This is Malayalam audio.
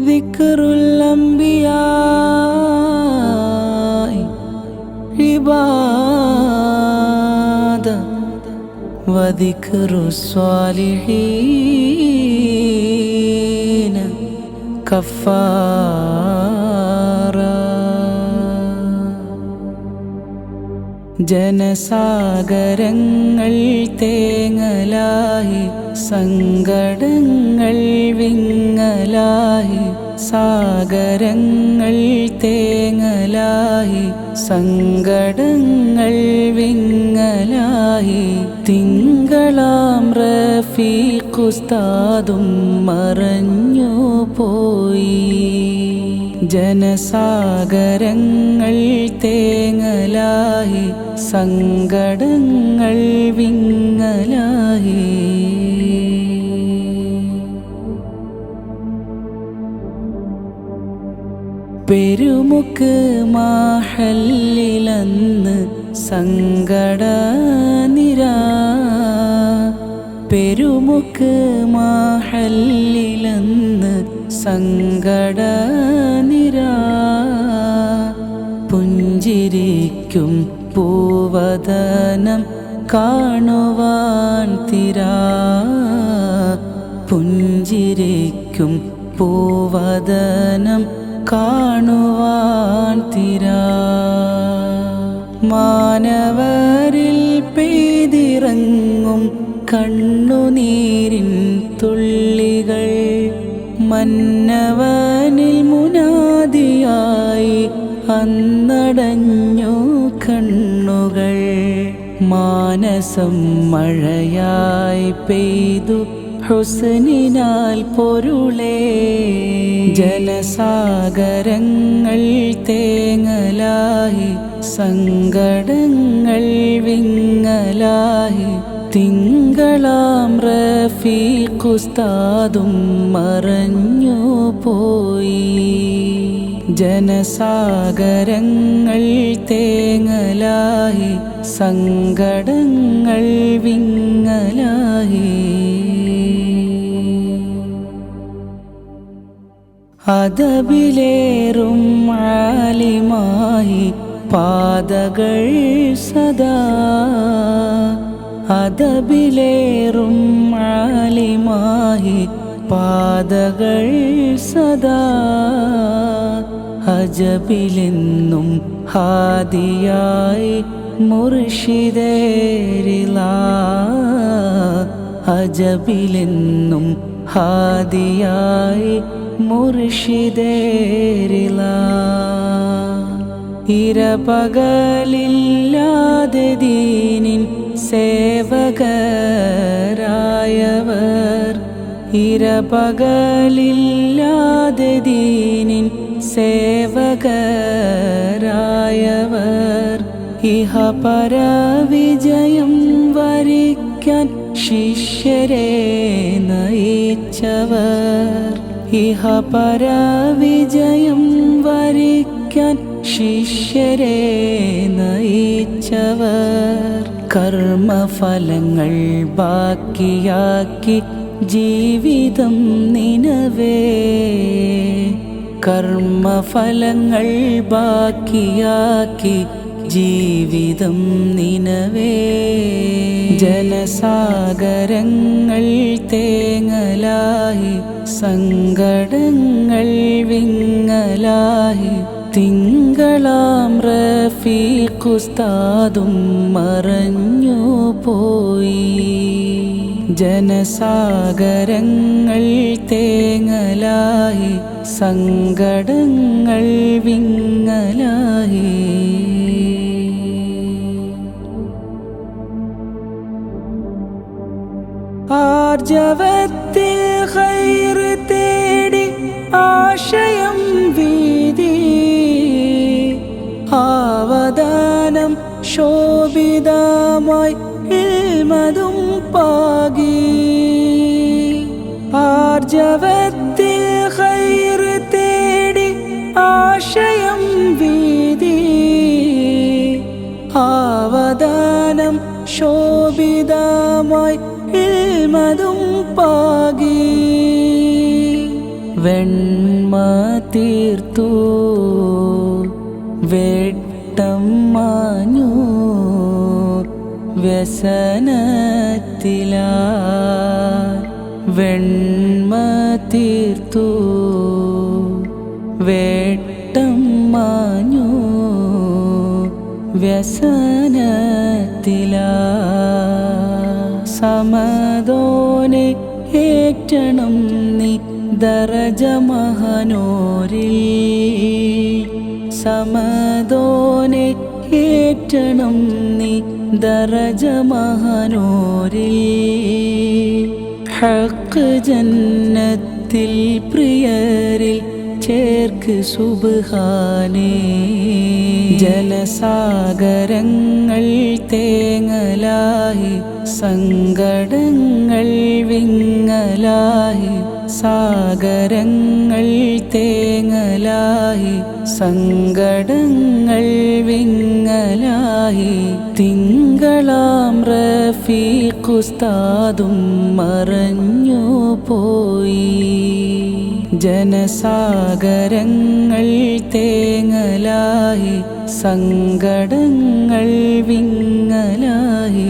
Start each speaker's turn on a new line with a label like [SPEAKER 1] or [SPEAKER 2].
[SPEAKER 1] ذكر الأنبياء عبادة وذكر الصالحين كفارا ജനസാഗരങ്ങൾ തേങ്ങലായി സങ്കടങ്ങൾ വിങ്ങലായി സാഗരങ്ങൾ തേങ്ങലായി സങ്കടങ്ങൾ വിങ്ങലായി തിങ്കളാം റഫീഖുസ്താദും മറഞ്ഞു പോയി. ജനസാഗരങ്ങൾ തേങ്ങലായി സങ്കടങ്ങൾ വിങ്ങലായി. പെരുമുക്ക് മാഹല്ലിലന്ന് സങ്കട നിര പെരുമുക്ക് മാഹല്ലിലന്ന് സങ്കട നിര പുഞ്ചിരിക്കും പൂവദനം കാണുവാൻ തിരാ. പുഞ്ചിരിക്കും പൂവദനം കാണുവാൻ തിരാ. മാനവരിൽ പെയ്തിറങ്ങും കണ്ണുനീരിൻ തുള്ളികൾ. മന്നവനിൽ മുനാദിയായി അന്നടഞ്ഞു കണ്ണുകൾ. മാനസം മഴയായി പെയ്തു ഹുസ്നിനാൽ പൊരുളേ ജനസാഗരങ്ങൾ തേങ്ങലായി സങ്കടങ്ങൾ വിങ്ങലായി തിങ്കളാം റഫീഖുസ്താദും മറഞ്ഞു പോയി. ജനസാഗരങ്ങൾ തേങ്ങലായി സങ്കടങ്ങൾ വിങ്ങലായി അതബിലേറും ആലിമായി പാതകൾ സദാ. അതബിലേറും ആലിമായി പാതകൾ സദാ. അജബിലെന്നും ഹാദിയായി മുർഷിദേരില. അജബിലെന്നും ഹാദിയായി മുർഷിദേരില. ഇരപകലില്ലാതെ ദീനിൻ സേവകരായവർ. ഇരപകലില്ലാതെ ദീനിൻ സേവകരായവർ. ഇഹ പരവിജയം വരിക്കാൻ ശിഷ്യരെ നയിച്ചവർ. ഇഹ പരവിജയം വരിക്കാൻ ശിഷ്യരെ നയിച്ചവർ. കർമ്മഫലങ്ങൾ ബാക്കിയാക്കി ജീവിതം നിനവേ കർമ്മഫലങ്ങൾ ബാക്കിയാക്കി ജീവിതം നിനവേ. ജനസാഗരങ്ങൾ തേങ്ങലായി സങ്കടങ്ങൾ വിങ്ങലായി തിങ്കളാം റഫീഖുസ്താദും മറഞ്ഞു പോയി. ജനസാഗരങ്ങൾ തേങ്ങലായി സങ്കടങ്ങൾ വിങ്ങലായി. ആർജവത്തിൽ ഖൈർ തേടി ആശയം വീതി. ആവദാനം ശോഭിതമായി ഇൽമതും പാകി. ആർജവത്തിൽ ഖൈർ തേടി ആശയം വീതി. ആവദാനം ശോഭിതമായി ഇൽമതും പാകി. വെണ്മ തീർത്തു. വെട്ടം മാഞ്ഞു. വ്യസനത്തില. വെണ്മ തീർത്തു. വെട്ടം മാഞ്ഞു. വ്യസനത്തില. സമതോനെ ഏറ്റണം നീ ദറജ മഹനോരിൽ സമതോനെ ഏറ്റണം നീ ദറജ മഹനോരിൽ ഹക്ക് ജന്നത്തിൽ പ്രിയരിൽ ചേർക്ക് സുബാനേ ജലസാഗരങ്ങൾ തേങ്ങലായി സങ്കടങ്ങൾ വിങ്ങലായി സാഗരങ്ങൾ തേങ്ങലായി സങ്കടങ്ങൾ വിങ്ങലായി. തിങ്കളാം റഫീഖുസ്താദും മറഞ്ഞു പോയി. ജനസാഗരങ്ങൾ തേങ്ങലായി സങ്കടങ്ങൾ വിങ്ങലായി.